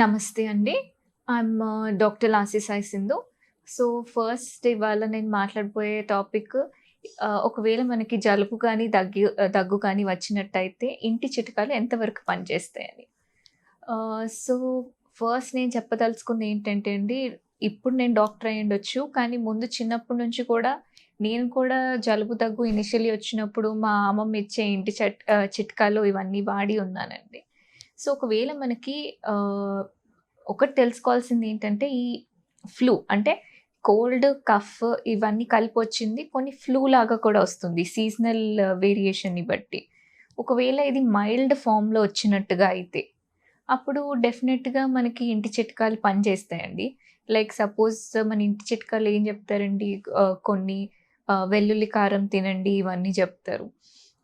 నమస్తే అండి. I am doctor Lasi Sai Sindhu. So, first ఇవాళ నేను మాట్లాడబోయే టాపిక్ uh, ఒకవేళ మనకి జలుబు కానీ దగ్గు uh, దగ్గు కానీ వచ్చినట్టయితే ఇంటి చిట్కాలు ఎంతవరకు పనిచేస్తాయని. Uh, సో, ఫస్ట్ నేను చెప్పదలుచుకుంది ఏంటంటే అండి, ఇప్పుడు నేను డాక్టర్ అయ్యుండొచ్చు. కానీ ముందు చిన్నప్పటి నుంచి కూడా నేను కూడా జలుబు, దగ్గు ఇనిషియల్లీ వచ్చినప్పుడు మా అమ్మమ్మ ఇచ్చే ఇంటి చట్ చిట్కాలు ఇవన్నీ వాడి ఉన్నానండి. సో, ఒకవేళ మనకి ఒకటి తెలుసుకోవాల్సింది ఏంటంటే ఈ ఫ్లూ అంటే కోల్డ్, కఫ్ ఇవన్నీ కలిపి వచ్చింది కొన్ని ఫ్లూ లాగా కూడా వస్తుంది. సీజనల్ వేరియేషన్‌ని బట్టి. ఒకవేళ ఇది మైల్డ్ ఫార్మ్‌లో వచ్చినట్టుగా అయితే, అప్పుడు డెఫినెట్గా మనకి ఇంటి చిట్కాలు పనిచేస్తాయండి. లైక్ సపోజ్ మన ఇంటి చిట్కాలు ఏం చెప్తారండి కొన్ని వెల్లుల్లి కారం తినండి ఇవన్నీ చెప్తారు.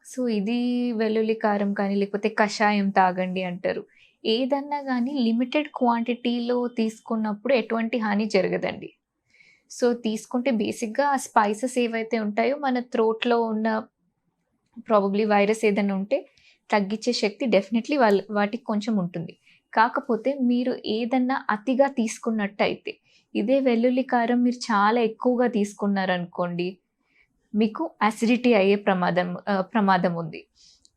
సో, ఇది వెల్లుల్లి కారం కానీ, లేకపోతే కషాయం తాగండి అంటారు. ఏదన్నా కానీ లిమిటెడ్ క్వాంటిటీలో తీసుకున్నప్పుడు ఎటువంటి హాని జరగదండి. సో, తీసుకుంటే బేసిక్‌గా ఆ స్పైసెస్ ఏవైతే ఉంటాయో మన త్రోట్లో ఉన్న ప్రాబబ్లీ వైరస్ ఏదైనా ఉంటే తగ్గించే శక్తి డెఫినెట్‌లీ వాళ్ళ వాటికి కొంచెం ఉంటుంది. కాకపోతే మీరు ఏదన్నా అతిగా తీసుకున్నట్టయితే, ఇదే వెల్లుల్లి కారం మీరు చాలా ఎక్కువగా తీసుకున్నారనుకోండి, మీకు అసిడిటీ అయ్యే ప్రమాదం ప్రమాదం ఉంది.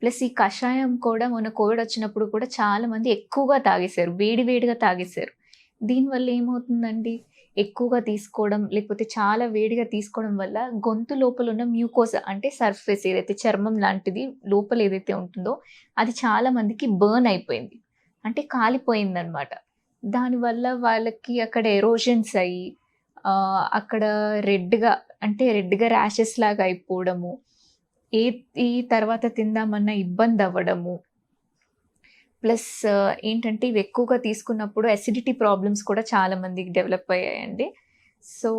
ప్లస్ ఈ కషాయం కూడా మొన్న కోవిడ్ వచ్చినప్పుడు కూడా చాలామంది ఎక్కువగా తాగేశారు. వేడి వేడిగా తాగేశారు. దీనివల్ల ఏమవుతుందండి, ఎక్కువగా తీసుకోవడం లేకపోతే చాలా వేడిగా తీసుకోవడం వల్ల గొంతు లోపల ఉన్న మ్యూకోస్ అంటే సర్ఫేస్ ఏదైతే చర్మం లాంటిది లోపల ఏదైతే ఉంటుందో, అది చాలా మందికి బర్న్ అయిపోయింది. అంటే కాలిపోయింది అనమాట దానివల్ల వాళ్ళకి అక్కడ ఎరోషన్స్ అయ్యి అక్కడ రెడ్‌గా అంటే రెడ్‌గా ర్యాషెస్ లాగా అయిపోవడము. ఏ ఈ తర్వాత తిందామన్నా ఇబ్బంది అవ్వడము. ప్లస్ ఏంటంటే ఇవి ఎక్కువగా తీసుకున్నప్పుడు అసిడిటీ ప్రాబ్లమ్స్ కూడా చాలా మందికి డెవలప్ అయ్యాయండి. సో,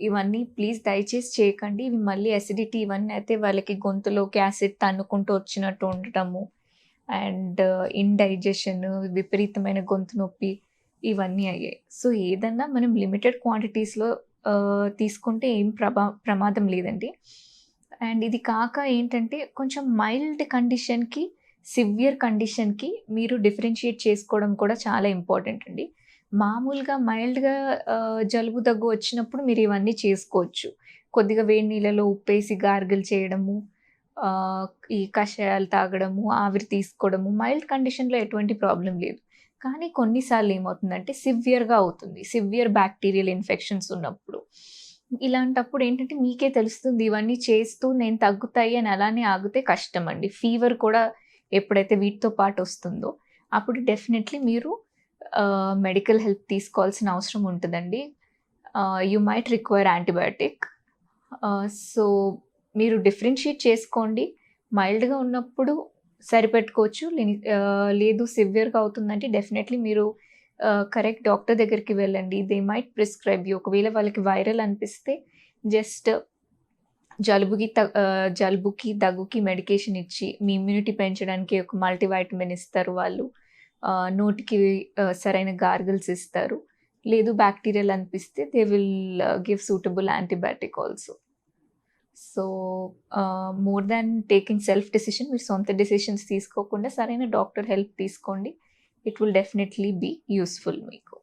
ఇవన్నీ ప్లీజ్ దయచేసి చేయకండి. ఇవి మళ్ళీ అసిడిటీ ఇవన్నీ అయితే వాళ్ళకి గొంతులోకి యాసిడ్ తన్నుకుంటూ వచ్చినట్టు ఉండటము. అండ్ ఇండైజెషన్, విపరీతమైన గొంతు నొప్పి ఇవన్నీ అయ్యాయి. సో, ఏదన్నా మనం లిమిటెడ్ క్వాంటిటీస్‌లో తీసుకుంటే ఏం ప్రభా ప్రమాదం లేదండి. అండ్ ఇది కాక ఏంటంటే కొంచెం మైల్డ్ కండిషన్‌కి, సివియర్ కండిషన్‌కి మీరు డిఫరెన్షియేట్ చేసుకోవడం కూడా చాలా ఇంపార్టెంట్ అండి. మామూలుగా మైల్డ్‌గా జలుబు, దగ్గు వచ్చినప్పుడు మీరు ఇవన్నీ చేసుకోవచ్చు. కొద్దిగా వేడి నీళ్ళలో ఉప్పేసి గార్గిల్ చేయడము, ఈ కషాయాలు తాగడము, ఆవిరి తీసుకోవడము, మైల్డ్ కండిషన్‌లో ఎటువంటి ప్రాబ్లం లేదు. కానీ కొన్నిసార్లు ఏమవుతుందంటే సివియర్‌గా అవుతుంది. సివియర్ బ్యాక్టీరియల్ ఇన్ఫెక్షన్స్ ఉన్నప్పుడు. ఇలాంటప్పుడు ఏంటంటే మీకే తెలుస్తుంది ఇవన్నీ చేస్తూ నేను తగ్గుతాయి అని అలానే ఆగితే కష్టం అండి ఫీవర్ కూడా ఎప్పుడైతే వీటితో పాటు వస్తుందో, అప్పుడు డెఫినెట్‌లీ మీరు మెడికల్ హెల్ప్ తీసుకోవాల్సిన అవసరం ఉంటదండి. You you might require antibiotic so, మీరు డిఫరెన్షియేట్ చేసుకోండి. మైల్డ్‌గా ఉన్నప్పుడు సరిపెట్టుకోవచ్చు. లేదు సివియర్‌గా అవుతుందంటే డెఫినెట్‌లీ మీరు కరెక్ట్ డాక్టర్ దగ్గరికి వెళ్ళండి. They might prescribe you. ఒకవేళ వాళ్ళకి వైరల్ అనిపిస్తే జస్ట్ జలుబుకి త జలుబుకి, దగ్గుకి మెడికేషన్ ఇచ్చి మీ ఇమ్యూనిటీ పెంచడానికి ఒక మల్టీవైటమిన్ ఇస్తారు వాళ్ళు. నోటికి సరైన గార్గిల్స్ ఇస్తారు. లేదు బ్యాక్టీరియల్ అనిపిస్తే they will give suitable antibiotic also. So, more than taking self decision మీరు సొంత డెసిషన్స్ తీసుకోకుండా సరైన డాక్టర్ హెల్ప్ తీసుకోండి. It will definitely be useful మీకు.